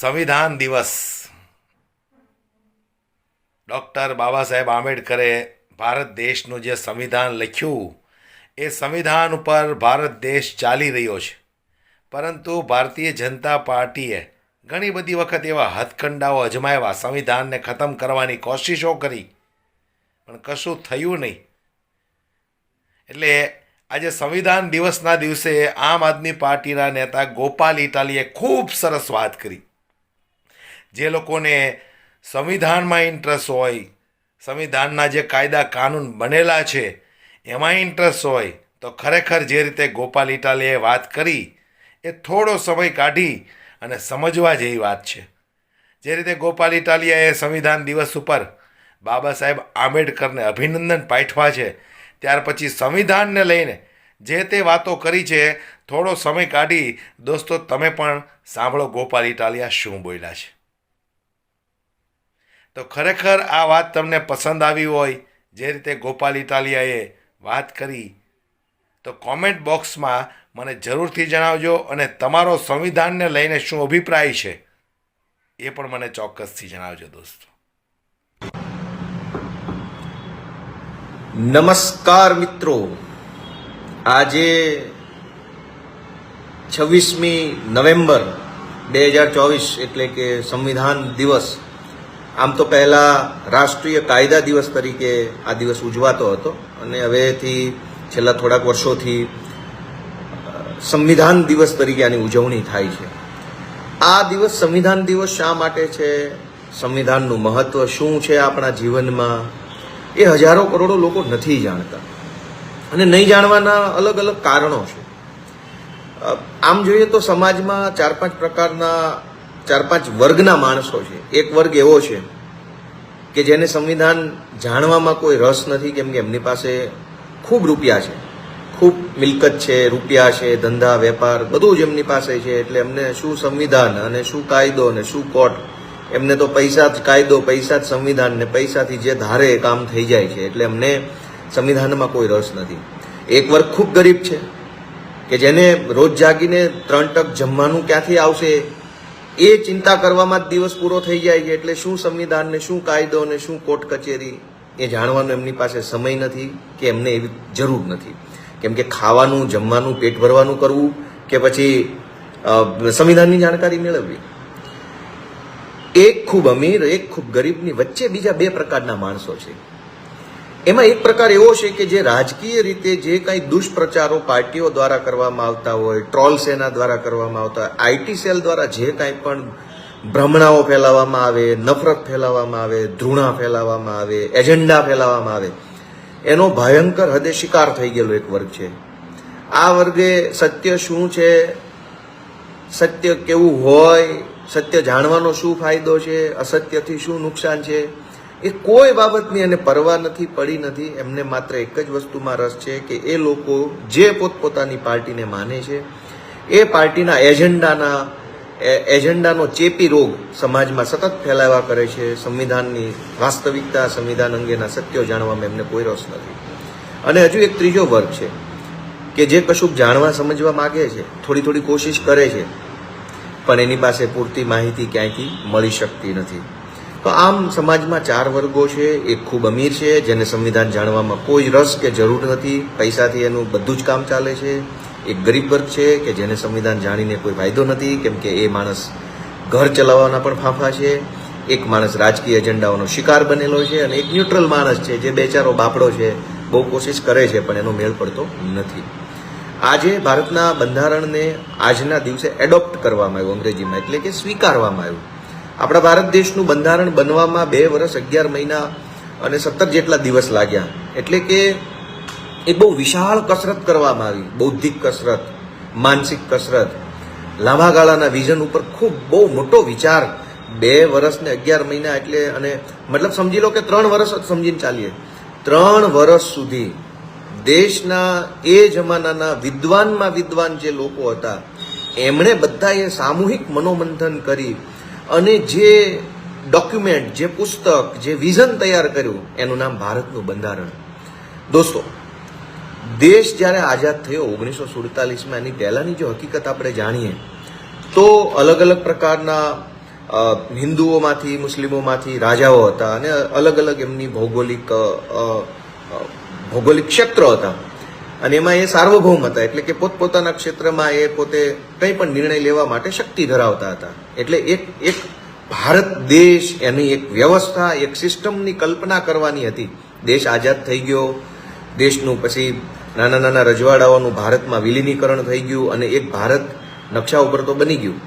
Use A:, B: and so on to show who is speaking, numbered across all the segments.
A: સંવિધાન દિવસ. ડૉક્ટર બાબા સાહેબ આંબેડકરે ભારત દેશનું જે સંવિધાન લખ્યું, એ સંવિધાન ઉપર ભારત દેશ ચાલી રહ્યો છે. પરંતુ ભારતીય જનતા પાર્ટીએ ઘણી બધી વખત એવા હથકંડાઓ અજમાવ્યા, સંવિધાનને ખતમ કરવાની કોશિશો કરી. પણ કશું થયું નહીં. એટલે આજે સંવિધાન દિવસના દિવસે આમ આદમી પાર્ટીના નેતા ગોપાલ ઇટાલીએ ખૂબ સરસ વાત કરી. જે લોકોને સંવિધાનમાં ઇન્ટરેસ્ટ હોય, સંવિધાનના જે કાયદા કાનૂન બનેલા છે એમાં ઇન્ટરેસ્ટ હોય, તો ખરેખર જે રીતે ગોપાલ ઇટાલીએ વાત કરી, એ થોડો સમય કાઢી અને સમજવા જેવી વાત છે. જે રીતે ગોપાલ ઇટાલિયાએ સંવિધાન દિવસ ઉપર બાબા સાહેબ આંબેડકરને અભિનંદન પાઠવા છે, ત્યાર પછી સંવિધાનને લઈને જે તે વાતો કરી છે, થોડો સમય કાઢી, દોસ્તો, તમે પણ સાંભળો ગોપાલ ઇટાલિયા શું બોલ્યા છે. તો ખરેખર આ વાત તમને પસંદ આવી હોય, જે રીતે ગોપાલ ઇટાલિયાએ વાત કરી, તો કોમેન્ટ બોક્સમાં મને જરૂરથી જણાવજો અને તમારો સંવિધાનને લઈને શું અભિપ્રાય છે, એ પણ મને ચોક્કસથી જણાવજો દોસ્તો.
B: નમસ્કાર મિત્રો. આજે છવ્વીસમી નવેમ્બર બે હજાર ચોવીસ એટલે કે સંવિધાન દિવસ આમ તો પહેલા રાષ્ટ્રીય કાયદા દિવસ તરીકે આ દિવસ ઉજવાતો હતો અને હવેથી છેલ્લા થોડાક વર્ષોથી સંવિધાન દિવસ તરીકે આની ઉજવણી થાય છે. આ દિવસ સંવિધાન દિવસ શા માટે છે? સંવિધાનનું મહત્વ શું છે આપણા જીવનમાં? એ હજારો કરોડો લોકો નથી જાણતા અને નહીં જાણવાના અલગ અલગ કારણો છે. આમ જોઈએ તો સમાજમાં ચાર પાંચ પ્રકારના ચાર પાંચ વર્ગના માણસો છે. એક વર્ગ એવો છે કે જેને સંવિધાન જાણવામાં કોઈ રસ નથી કેમ કે એમની પાસે ખૂબ રૂપિયા છે. ખૂબ મિલકત છે, રૂપિયા છે, ધંધા, વેપાર, બધું જ એમની પાસે છે. એટલે એમને શું સંવિધાન અને શું કાયદો અને શું કોર્ટ એમને તો પૈસા જ કાયદો, પૈસા જ સંવિધાન ને પૈસાથી જે ધારે કામ થઈ જાય છે. એટલે એમને સંવિધાનમાં કોઈ રસ નથી. એક વર્ગ ખૂબ ગરીબ છે કે જેને રોજ જાગીને ત્રણ ટક જમવાનું ક્યાંથી આવશે? એ ચિંતા કરવામાં જ દિવસ પૂરો થઈ જાય છે. એટલે શું સંવિધાન ને શું કાયદો ને શું કોર્ટ કચેરી એ જાણવાનો એમની પાસે સમય નથી કે એમને એવી જરૂર નથી. કેમ કે ખાવાનું, જમવાનું, પેટ ભરવાનું કરવું કે પછી સંવિધાનની જાણકારી મેળવવી. એક ખૂબ અમીર, એક ખૂબ ગરીબની વચ્ચે બીજા બે પ્રકારના માણસો છે. એમાં એક પ્રકાર એવો છે કે જે રાજકીય રીતે જે કંઈ દુષ્પ્રચારો પાર્ટીઓ દ્વારા કરવામાં આવતા હોય, ટ્રોલ સેના દ્વારા કરવામાં આવતા હોય, આઈટી સેલ દ્વારા જે કાંઈ પણ ભ્રમણાઓ ફેલાવવામાં આવે, નફરત ફેલાવવામાં આવે, ધૃણા ફેલાવવામાં આવે, એજન્ડા ફેલાવવામાં આવે, એનો ભયંકર હદે શિકાર થઈ ગયેલો એક વર્ગ છે. આ વર્ગે સત્ય શું છે? સત્ય કેવું હોય? સત્ય જાણવાનો શું ફાયદો છે? અસત્યથી શું નુકસાન છે? એ કોઈ બાબતની એને પરવા નથી, પડી નથી, એમને માત્ર એક જ વસ્તુમાં રસ છે કે એ લોકો જે પોતપોતાની પાર્ટીને માને છે, એ પાર્ટીના એજન્ડાના એજન્ડાનો ચેપી રોગ સમાજમાં સતત ફેલાવા કરે છે, સંવિધાનની વાસ્તવિકતા, સંવિધાન અંગેના સત્યો જાણવામાં એમને કોઈ રસ નથી. અને હજુ એક ત્રીજો વર્ગ છે કે જે કશુંક જાણવા, સમજવા માગે છે, થોડી થોડી કોશિશ કરે છે, પણ એની પાસે પૂરતી માહિતી ક્યાંયથી મળી શકતી નથી. તો આમ સમાજમાં ચાર વર્ગો છે. એક ખૂબ અમીર છે, જેને સંવિધાન જાણવામાં કોઈ રસ કે જરૂર નથી. પૈસાથી એનું બધું જ કામ ચાલે છે. એક ગરીબ વર્ગ છે કે જેને સંવિધાન જાણીને કોઈ ફાયદો નથી, કેમ કે એ માણસ ઘર ચલાવવાના પણ ફાંફા છે. એક માણસ રાજકીય એજન્ડાઓનો શિકાર બનેલો છે અને એક ન્યુટ્રલ માણસ છે, જે બેચારો બાપડો છે. બહુ કોશિશ કરે છે, પણ એનો મેળ પડતો નથી. આજે ભારતના બંધારણને આજના દિવસે એડોપ્ટ કરવામાં આવ્યું, અંગ્રેજીમાં એટલે કે સ્વીકારવામાં આવ્યું. આપણા ભારત દેશનું બંધારણ બનવામાં બે વર્ષ અગિયાર મહિના અને સત્તર જેટલા દિવસ લાગ્યા. એટલે કે એક બહુ વિશાળ કસરત કરવામાં આવી. બૌદ્ધિક કસરત, માનસિક કસરત. લાંબા ગાળાના વિઝન ઉપર ખૂબ બહુ મોટો વિચાર બે વર્ષ અગિયાર મહિના એટલે અને મતલબ સમજી લો કે ત્રણ વર્ષ જ સમજીને ચાલીએ. ત્રણ વર્ષ સુધી દેશના એ જમાનાના વિદ્વાનમાં વિદ્વાન જે લોકો હતા, એમણે બધાએ સામૂહિક મનોમંથન કરી અને જે ડોક્યુમેન્ટ જે પુસ્તક, જે વિઝન તૈયાર કર્યું, એનું નામ ભારતનું બંધારણ. દોસ્તો, દેશ જ્યારે આઝાદ થયો ઓગણીસો સુડતાલીસમાં, એની પહેલાંની જો હકીકત આપણે જાણીએ, તો અલગ અલગ પ્રકારના હિન્દુઓમાંથી, મુસ્લિમોમાંથી રાજાઓ હતા અને અલગ અલગ એમની ભૌગોલિક ભૌગોલિક ક્ષેત્ર હતા. અને એમાં એ સાર્વભૌમ હતા, એટલે કે પોતપોતાના ક્ષેત્રમાં એ પોતે કંઈ પણ નિર્ણય લેવા માટે શક્તિ ધરાવતા હતા. એટલે એક એક ભારત દેશ એની એક વ્યવસ્થા, એક સિસ્ટમની કલ્પના કરવાની હતી. દેશ આઝાદ થઈ ગયો, દેશનું પછી નાના નાના રજવાડાઓનું ભારતમાં વિલીનીકરણ થઈ ગયું અને એક ભારત નકશા ઉપર તો બની ગયું.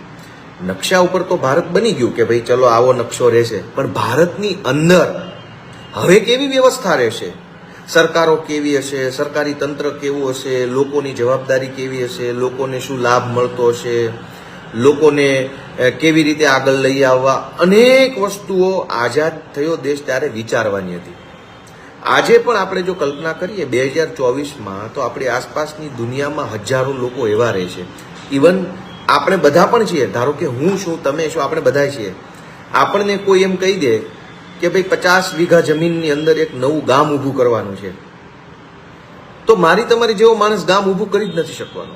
B: નકશા ઉપર તો ભારત બની ગયું કે ભાઈ ચલો આવો નકશો રહેશે. પણ ભારતની અંદર હવે કેવી વ્યવસ્થા રહેશે? સરકારો કેવી હશે, સરકારી તંત્ર કેવું હશે, લોકોની જવાબદારી કેવી હશે, લોકોને શું લાભ મળતો હશે, લોકોને કેવી રીતે આગળ લઈ આવવા, અનેક વસ્તુઓ આઝાદ થયો દેશ ત્યારે વિચારવાની હતી. આજે પણ આપણે જો કલ્પના કરીએ, બે હજાર ચોવીસમાં તો આપણી આસપાસની દુનિયામાં હજારો લોકો એવા રહે છે. ઇવન આપણે બધા પણ છીએ, ધારો કે હું છું, તમે છો, આપણે બધા છીએ. આપણને કોઈ એમ કહી દે કે ભાઈ પચાસ વીઘા જમીનની અંદર એક નવું ગામ ઊભું કરવાનું છે. તો મારી તમારી જેવો માણસ ગામ ઊભું કરી જ નથી શકવાનો.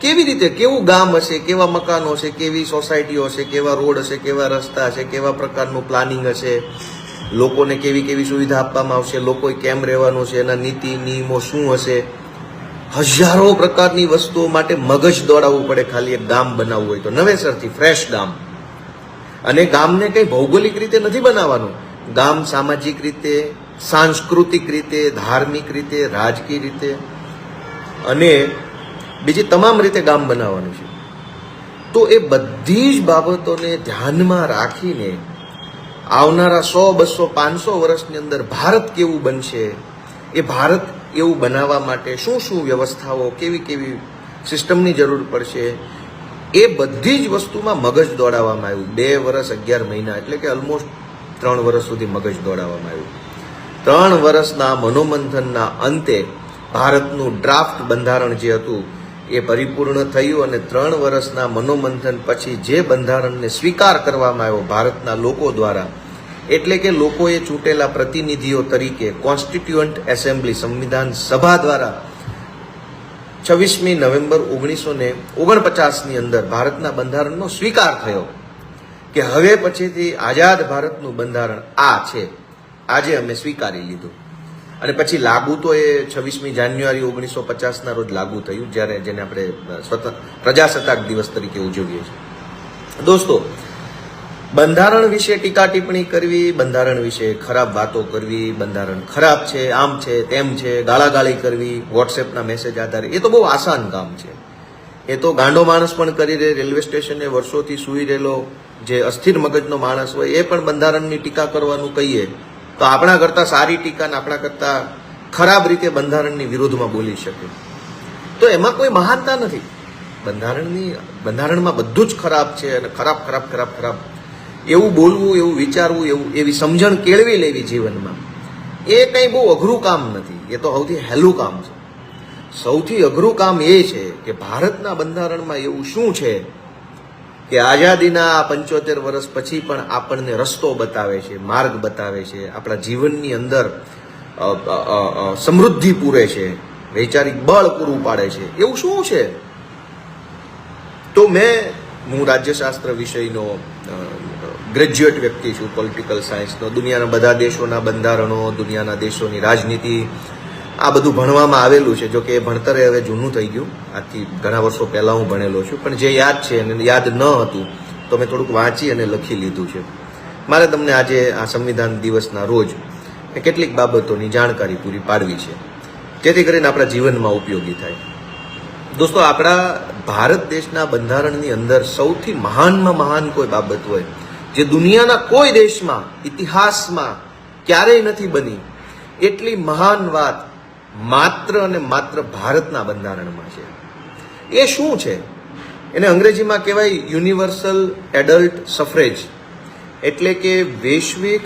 B: કેવી રીતે? કેવું ગામ હશે? કેવા મકાનો હશે? કેવી સોસાયટીઓ હશે? કેવા રોડ હશે? કેવા રસ્તા હશે? કેવા પ્રકારનું પ્લાનિંગ હશે? લોકોને કેવી કેવી સુવિધા આપવામાં આવશે? લોકોએ કેમ રહેવાનું છે? એના નીતિ નિયમો શું હશે? હજારો પ્રકારની વસ્તુઓ માટે મગજ દોડાવવું પડે ખાલી એક ગામ બનાવવું હોય તો. નવેસરથી ફ્રેશ ગામ. અને ગામને કંઈ ભૌગોલિક રીતે નથી બનાવવાનું. ગામ સામાજિક રીતે, સાંસ્કૃતિક રીતે, ધાર્મિક રીતે, રાજકીય રીતે અને બીજી તમામ રીતે ગામ બનાવવાનું છે. તો એ બધી જ બાબતોને ધ્યાનમાં રાખીને આવનારા સો, બસો, પાંચસો વર્ષની અંદર ભારત કેવું બનશે, એ ભારત એવું બનાવવા માટે શું શું વ્યવસ્થાઓ, કેવી કેવી સિસ્ટમની જરૂર પડશે, એ બધી જ વસ્તુમાં મગજ દોડાવવામાં આવ્યું. બે વર્ષ અગિયાર મહિના, એટલે કે ઓલમોસ્ટ ત્રણ વર્ષ સુધી મગજ દોડાવવામાં આવ્યું. ત્રણ વર્ષના મનોમંથનના અંતે ભારતનું ડ્રાફ્ટ બંધારણ જે હતું, એ પરિપૂર્ણ થયું અને ત્રણ વર્ષના મનોમંથન પછી જે બંધારણને સ્વીકાર કરવામાં આવ્યો ભારતના લોકો દ્વારા, એટલે કે લોકોએ ચૂંટેલા પ્રતિનિધિઓ તરીકે કોન્સ્ટિટ્યુઅન્ટ એસેમ્બલી સંવિધાન સભા દ્વારા છવ્વીસમી નવેમ્બર ઓગણીસો ને ઓગણપચાસની અંદર ભારતના બંધારણનો સ્વીકાર થયો. કે હવે પછીથી આઝાદ ભારતનું બંધારણ આ છે, આજે અમે સ્વીકારી લીધું. અને પછી લાગુ તો એ છવ્વીસમી જાન્યુઆરી ઓગણીસો પચાસના રોજ લાગુ થયું, જ્યારે જેને આપણે સ્વતંત્ર પ્રજાસત્તાક દિવસ તરીકે ઉજવીએ છીએ. દોસ્તો, બંધારણ વિશે ટીકા ટિપ્પણી કરવી, બંધારણ વિશે ખરાબ વાતો કરવી, બંધારણ ખરાબ છે, આમ છે, તેમ છે, ગાળાગાળી કરવી, વોટ્સએપના મેસેજ આધારે, એ તો બહુ આસાન કામ છે. એ તો ગાંડો માણસ પણ કરી રહે, રેલવે સ્ટેશને વર્ષોથી સૂઈ રહેલો જે અસ્થિર મગજનો માણસ હોય, એ પણ બંધારણની ટીકા કરવાનું કહીએ, તો આપણા કરતાં સારી ટીકા ને આપણા કરતાં ખરાબ રીતે બંધારણની વિરુદ્ધમાં બોલી શકે. તો એમાં કોઈ મહાનતા નથી. બંધારણની, બંધારણમાં બધું જ ખરાબ છે અને ખરાબ ખરાબ ખરાબ ખરાબ. એવું બોલવું, એવું વિચારવું, એવું, એવી સમજણ કેળવી લેવી જીવનમાં, એ કંઈ બહુ અઘરું કામ નથી. એ તો સૌથી હેલું કામ છે. સૌથી અઘરું કામ એ છે કે ભારતના બંધારણમાં એવું શું છે કે આઝાદીના પંચોતેર વર્ષ પછી પણ આપણને રસ્તો બતાવે છે, માર્ગ બતાવે છે, આપણા જીવનની અંદર સમૃદ્ધિ પૂરે છે, વૈચારિક બળ પૂરું પાડે છે. એવું શું છે? તો મેં, હું રાજ્યશાસ્ત્ર વિષયનો ગ્રેજ્યુએટ વ્યક્તિ છું પોલિટિકલ સાયન્સનો દુનિયાના બધા દેશોના બંધારણો, દુનિયાના દેશોની રાજનીતિ આ બધું ભણવામાં આવેલું છે, જો કે એ ભણતરે હવે જૂનું થઈ ગયું. આજથી ઘણા વર્ષો પહેલાં હું ભણેલો છું. પણ જે યાદ છે અને યાદ ન હતું, તો મેં થોડુંક વાંચી અને લખી લીધું છે. મારે તમને આજે આ સંવિધાન દિવસના રોજ કેટલીક બાબતોની જાણકારી પૂરી પાડવી છે. જેથી કરીને આપણા જીવનમાં ઉપયોગી થાય. દોસ્તો, આપણા ભારત દેશના બંધારણની અંદર સૌથી મહાનમાં મહાન કોઈ બાબત હોય, જે દુનિયાના કોઈ દેશમાં, ઇતિહાસમાં ક્યારેય નથી બની, એટલી મહાન વાત માત્ર અને માત્ર ભારતના બંધારણમાં છે. એ શું છે? એને અંગ્રેજીમાં કહેવાય યુનિવર્સલ એડલ્ટ સફરેજ. એટલે કે વૈશ્વિક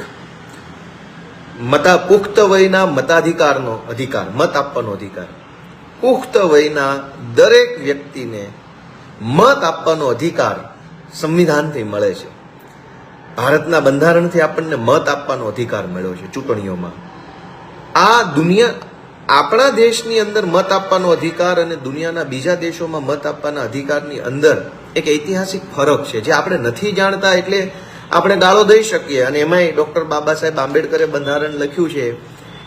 B: મતા પુખ્ત વયના મતાધિકારનો અધિકાર, મત આપવાનો અધિકાર. પુખ્ત વયના દરેક વ્યક્તિને મત આપવાનો અધિકાર સંવિધાનથી મળે છે. ભારતના બંધારણથી આપણને મત આપવાનો અધિકાર મળ્યો છે ચૂંટણીઓમાં. આ દુનિયા આપણા દેશની અંદર મત આપવાનો અધિકાર અને દુનિયાના બીજા દેશોમાં મત આપવાના અધિકારની અંદર એક ઐતિહાસિક ફરક છે, જે આપણે નથી જાણતા એટલે આપણે ગાળો દઈ શકીએ. અને એમાંય ડૉક્ટર બાબા સાહેબ આંબેડકરે બંધારણ લખ્યું છે,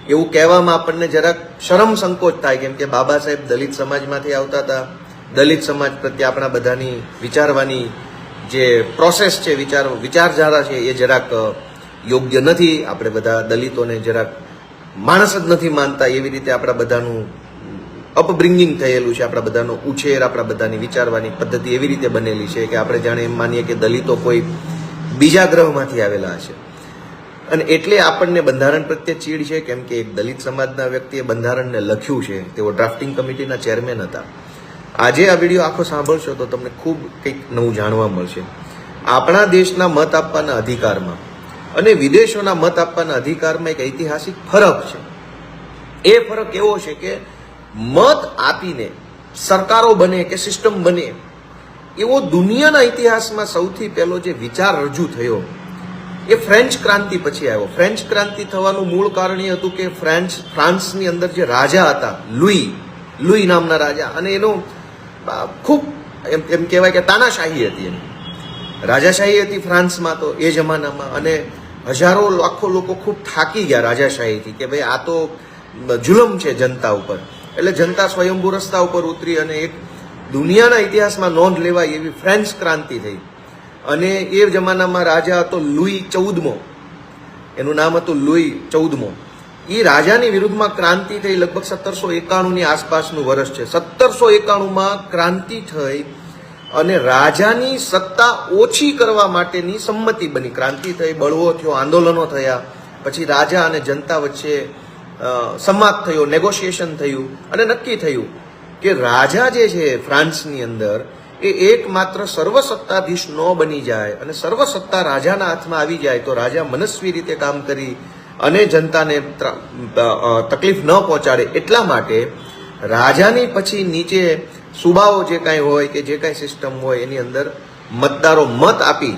B: એવું કહેવામાં આપણને જરાક શરમ સંકોચ થાય, કેમ કે બાબા સાહેબ દલિત સમાજમાંથી આવતા હતા. દલિત સમાજ પ્રત્યે આપણા બધાની વિચારવાની જે પ્રોસેસ છે, વિચાર, વિચારધારા છે, એ જરાક યોગ્ય નથી. આપણે બધા દલિતોને જરાક માણસ જ નથી માનતા એવી રીતે આપણા બધાનું અપબ્રિંગિંગ થયેલું છે, આપણા બધાનો ઉછેર, આપણા બધાની વિચારવાની પદ્ધતિ એવી રીતે બનેલી છે કે આપણે જાણે એમ માનીએ કે દલિતો કોઈ બીજા ગ્રહમાંથી આવેલા હશે. અને એટલે આપણને બંધારણ પ્રત્યે ચીડ છે, કેમ કે એક દલિત સમાજના વ્યક્તિએ બંધારણને લખ્યું છે, તેઓ ડ્રાફ્ટિંગ કમિટીના ચેરમેન હતા. આજે આ વીડિયો આખો સાંભળશો તો તમને ખૂબ કંઈક નવું જાણવા મળશે. આપણા દેશના મત આપવાના અધિકારમાં અને વિદેશોના મત આપવાના અધિકારમાં એક ઐતિહાસિક ફરક છે. એ ફરક એવો છે કે મત આપીને સરકારો બને કે સિસ્ટમ બને, એવો દુનિયાના ઇતિહાસમાં સૌથી પહેલો જે વિચાર રજૂ થયો, એ ફ્રેન્ચ ક્રાંતિ પછી આવ્યો. ફ્રેન્ચ ક્રાંતિ થવાનું મૂળ કારણ એ હતું કે ફ્રાન્સ ફ્રાન્સની અંદર જે રાજા હતા, લુઈ લુઈ નામના રાજા, અને એનો ખૂબ એમ એમ કહેવાય કે તાનાશાહી હતી એની. રાજાશાહી હતી ફ્રાન્સમાં તો એ જમાનામાં, અને હજારો લાખો લોકો ખૂબ થાકી ગયા રાજાશાહીથી કે ભાઈ આ તો જુલમ છે જનતા ઉપર. એટલે જનતા સ્વયંભૂ રસ્તા ઉપર ઉતરી અને એક દુનિયાના ઇતિહાસમાં નોંધ લેવાય એવી ફ્રેન્ચ ક્રાંતિ થઈ. અને એ જમાનામાં રાજા હતો લુઈ ચૌદમો. એનું નામ હતું લુઈ ચૌદમો. એ રાજાની વિરુદ્ધમાં ક્રાંતિ થઈ લગભગ સત્તરસો એકાણુંની આસપાસનું વર્ષ છે. સત્તરસો એકાણુંમાં ક્રાંતિ થઈ અને રાજાની સત્તા ઓછી કરવા માટેની સંમતિ બની. ક્રાંતિ થઈ, બળવો થયો, આંદોલનો થયા. પછી રાજા અને જનતા વચ્ચે સંવાદ થયો, નેગોશિએશન થયું અને નક્કી થયું કે રાજા જે છે ફ્રાન્સની અંદર એ એકમાત્ર સર્વસત્તાધીશ ન બની જાય અને સર્વસત્તા રાજાના હાથમાં આવી જાય તો રાજા મનસ્વી રીતે કામ કરી અને જનતાને તકલીફ ન પહોંચાડે એટલા માટે રાજાની પછી નીચે સુબાઓ જે કાંઈ હોય કે જે કાંઈ સિસ્ટમ હોય એની અંદર મતદારો મત આપી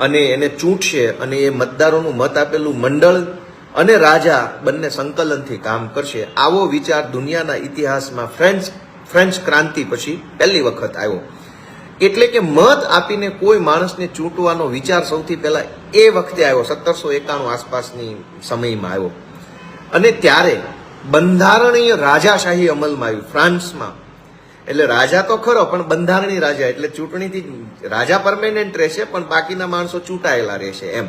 B: અને એને ચૂંટશે અને એ મતદારોનું મત આપેલું મંડળ અને રાજા બંને સંકલનથી કામ કરશે. આવો વિચાર દુનિયાના ઇતિહાસમાં ફ્રેન્ચ ફ્રેન્ચ ક્રાંતિ પછી પહેલી વખત આવ્યો. એટલે કે મત આપીને કોઈ માણસને ચૂંટવાનો વિચાર સૌથી પહેલા એ વખતે આવ્યો, સત્તરસો એકાણું આસપાસની સમયમાં આવ્યો. અને ત્યારે બંધારણીય રાજાશાહી અમલમાં આવ્યું. ફ્રાન્સમાં એટલે રાજા તો ખરો, પણ બંધારણી રાજા, એટલે ચૂંટણીથી રાજા પરમેનન્ટ રહેશે, પણ બાકીના માણસો ચૂંટાયેલા રહેશે એમ.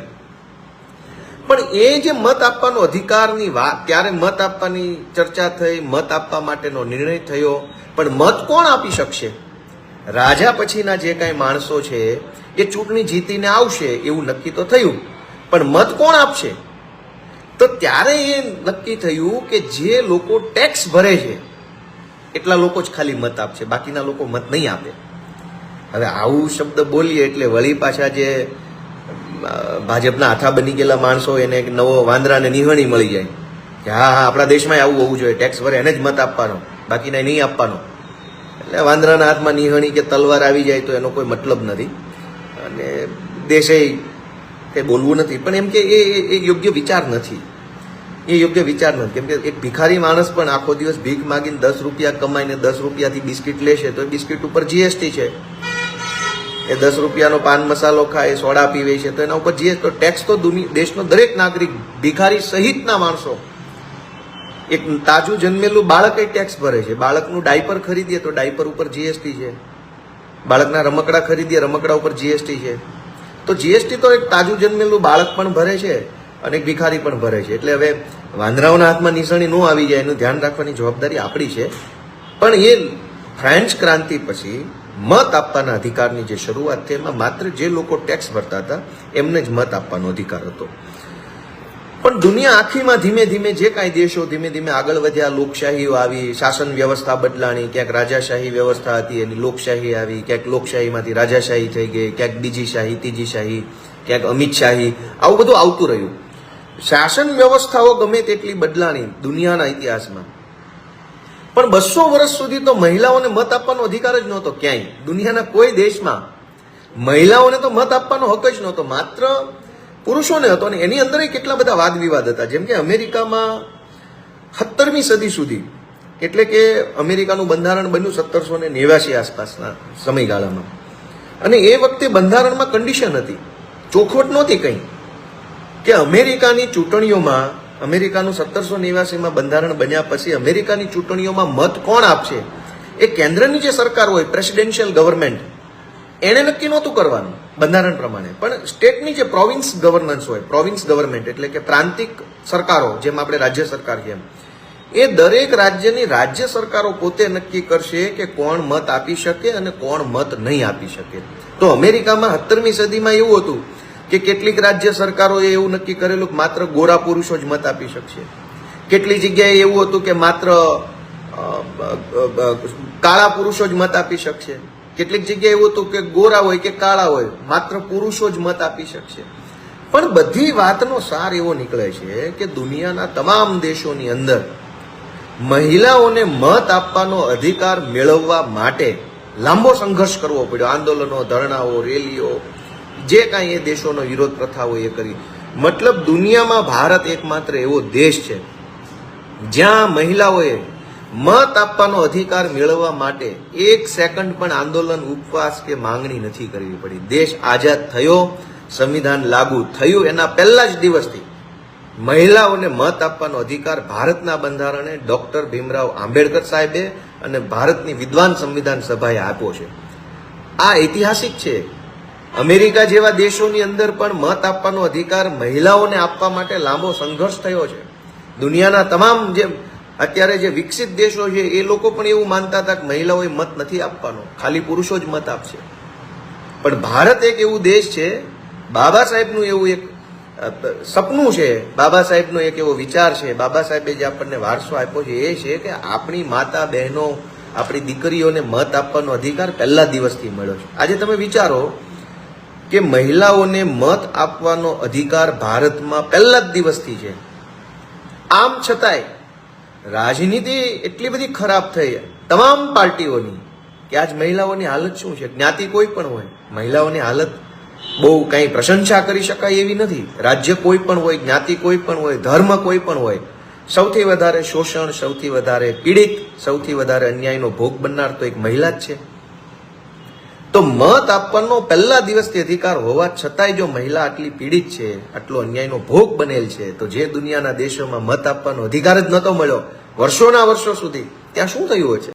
B: પણ એ જે મત આપવાનો અધિકારની વાત ત્યારે મત આપવાની ચર્ચા થઈ, મત આપવા માટેનો નિર્ણય થયો, પણ મત કોણ આપી શકશે? રાજા પછીના જે કાંઈ માણસો છે, એ ચૂંટણી જીતીને આવશે, એવું નક્કી તો થયું. પણ મત કોણ આપશે? તો ત્યારે એ નક્કી થયું કે જે લોકો ટેક્સ ભરે છે એટલા લોકો જ ખાલી મત આપશે, બાકીના લોકો મત નહીં આપે. હવે આવું શબ્દ બોલીએ એટલે વળી પાછા જે ભાજપના હાથા બની ગયેલા માણસો એને એક નવો વાંદરાને નિહણી મળી જાય. કે હા હા, આપણા દેશમાં આવું હોવું જોઈએ ટેક્સ ભરે એને જ મત આપવાનો બાકીના નહીં આપવાનો. એટલે વાંદરાના હાથમાં નિહણી કે તલવાર આવી જાય તો એનો કોઈ મતલબ નથી. અને દેશે કંઈ બોલવું નથી. પણ એમ કે એ યોગ્ય વિચાર નથી. એ યોગ્ય વિચાર નથી. કેમ કે એક ભિખારી માણસ પણ આખો દિવસ ભીખ માગીને દસ રૂપિયા કમાઈને દસ રૂપિયાથી બિસ્કિટ લેશે, તો એ બિસ્કિટ ઉપર જીએસટી છે. એ દસ રૂપિયાનો પાન મસાલો ખાય, સોડા પીવે છે, તો એના ઉપર જીએસટી તો ટેક્સ તો દેશનો દરેક નાગરિક, ભિખારી સહિતના માણસો, એક તાજું જન્મેલું બાળક એ ટેક્સ ભરે છે. બાળકનું ડાયપર ખરીદીએ તો ડાયપર ઉપર જીએસટી છે. બાળકના રમકડા ખરીદીએ, રમકડા ઉપર જીએસટી છે. તો જીએસટી તો એક તાજું જન્મેલું બાળક પણ ભરે છે. અને ભિખારી પણ ભરે છે. એટલે હવે વાંદરાઓના હાથમાં નિશાણી ન આવી જાય એનું ધ્યાન રાખવાની જવાબદારી આપણી છે. પણ એ ફ્રેન્ચ ક્રાંતિ પછી મત આપવાના અધિકારની જે શરૂઆત થઈ, એમાં માત્ર જે લોકો ટેક્સ ભરતા હતા, એમને જ મત આપવાનો અધિકાર હતો. પણ દુનિયા આખીમાં ધીમે ધીમે જે કાંઈ દેશો ધીમે ધીમે આગળ વધ્યા, લોકશાહીઓ આવી, શાસન વ્યવસ્થા બદલાણી, ક્યાંક રાજાશાહી વ્યવસ્થા હતી, એની લોકશાહી આવી, ક્યાંક લોકશાહીમાંથી રાજાશાહી થઈ ગઈ, ક્યાંક બીજી શાહી, ત્રીજી શાહી, ક્યાંક અમિત શાહી, આવું બધું આવતું રહ્યું. શાસન વ્યવસ્થાઓ ગમે તેટલી બદલાણી દુનિયાના ઇતિહાસમાં. પણ બસો વર્ષ સુધી તો મહિલાઓને મત આપવાનો અધિકાર જ નહોતો ક્યાંય. દુનિયાના કોઈ દેશમાં મહિલાઓને તો મત આપવાનો હક જ નહોતો. માત્ર પુરુષોને હતો અને એની અંદર કેટલા બધા વાદ વિવાદ હતા. જેમ કે અમેરિકામાં સત્તરમી સદી સુધી, એટલે કે અમેરિકાનું બંધારણ બન્યું સત્તરસો ને નેવ્યાસી આસપાસના સમયગાળામાં. અને એ વખતે બંધારણમાં કન્ડિશન હતી. ચોખવટ નહોતી કંઈ. કે અમેરિકાની ચૂંટણીઓમાં, અમેરિકાનું સત્તરસો નેવ્યાસીમાં બંધારણ બન્યા પછી અમેરિકાની ચૂંટણીઓમાં મત કોણ આપશે? એ કેન્દ્રની જે સરકાર હોય, પ્રેસિડેન્શિયલ ગવર્મેન્ટ, એણે નક્કી નહોતું કરવાનું બંધારણ પ્રમાણે. પણ સ્ટેટની જે પ્રોવિન્સ ગવર્નન્સ હોય, પ્રોવિન્સ ગવર્મેન્ટ એટલે કે પ્રાંતિક સરકારો, જેમ આપણે રાજ્ય સરકાર છે એમ, એ દરેક રાજ્યની રાજ્ય સરકારો પોતે નક્કી કરશે કે કોણ મત આપી શકે અને કોણ મત નહીં આપી શકે. તો અમેરિકામાં સત્તરમી સદીમાં એવું હતું કે કેટલીક રાજ્ય સરકારોએ એવું નક્કી કરેલું કે માત્ર ગોરા પુરુષો જ મત આપી શકશે. કેટલી જગ્યાએ એવું હતું કે માત્ર કાળા પુરુષો જ મત આપી શકશે. કેટલીક જગ્યાએ એવું હતું કે ગોરા હોય કે કાળા હોય, માત્ર પુરુષો જ મત આપી શકશે. પણ બધી વાતનો સાર એવો નીકળે છે કે દુનિયાના તમામ દેશોની અંદર મહિલાઓને મત આપવાનો અધિકાર મેળવવા માટે લાંબો સંઘર્ષ કરવો પડ્યો. આંદોલનો, ધરણાઓ, રેલીઓ જે કાંઈ એ દેશોનો વિરોધ પ્રથાઓ એ કરી. મતલબ દુનિયામાં ભારત એકમાત્ર એવો દેશ છે. જ્યાં મહિલાઓએ મત આપવાનો અધિકાર મેળવવા માટે એક સેકન્ડ પણ આંદોલન, ઉપવાસ કે માંગણી નથી કરવી પડી. દેશ આઝાદ થયો, સંવિધાન લાગુ થયું. એના પહેલા જ દિવસથી મહિલાઓને મત આપવાનો અધિકાર ભારતના બંધારણે ડોક્ટર ભીમરાવ આંબેડકર સાહેબે અને ભારતની વિદ્વાન સંવિધાન સભાએ આપ્યો છે. આ ઐતિહાસિક છે. અમેરિકા જેવા દેશોની અંદર પણ મત આપવાનો અધિકાર મહિલાઓને આપવા માટે લાંબો સંઘર્ષ થયો છે. દુનિયાના તમામ જે અત્યારે જે વિકસિત દેશો છે, એ લોકો પણ એવું માનતા હતા કે મહિલાઓએ મત નથી આપવાનો. ખાલી પુરુષો જ મત આપશે. પણ ભારત એક એવું દેશ છે, બાબા સાહેબનું એવું એક સપનું છે, બાબા સાહેબનો એક એવો વિચાર છે. બાબા સાહેબે જે આપણને વારસો આપ્યો છે, એ છે કે આપણી માતા બહેનો, આપણી દીકરીઓને મત આપવાનો અધિકાર પહેલા દિવસથી મળ્યો છે. આજે તમે વિચારો કે મહિલાઓને મત આપવાનો અધિકાર ભારતમાં પહેલા જ દિવસથી છે. આમ છતાંય રાજનીતિ એટલી બધી ખરાબ થઈ તમામ પાર્ટીઓની કે આજ મહિલાઓની હાલત શું છે? જ્ઞાતિ કોઈ પણ હોય, મહિલાઓની હાલત બહુ કંઈ પ્રશંસા કરી શકાય એવી નથી. રાજ્ય કોઈ પણ હોય, જ્ઞાતિ કોઈ પણ હોય, ધર્મ કોઈ પણ હોય, સૌથી વધારે શોષણ, સૌથી વધારે પીડિત, સૌથી વધારે અન્યાયનો ભોગ બનનાર તો એક મહિલા જ છે. તો મત આપવાનો પહેલા દિવસથી અધિકાર હોવા છતાંય જો મહિલા આટલી પીડિત છે, આટલો અન્યાયનો ભોગ બનેલ છે, તો જે દુનિયાના દેશોમાં મત આપવાનો અધિકાર જ નહોતો મળ્યો, વર્ષોના વર્ષો સુધી. ત્યાં શું થયું હશે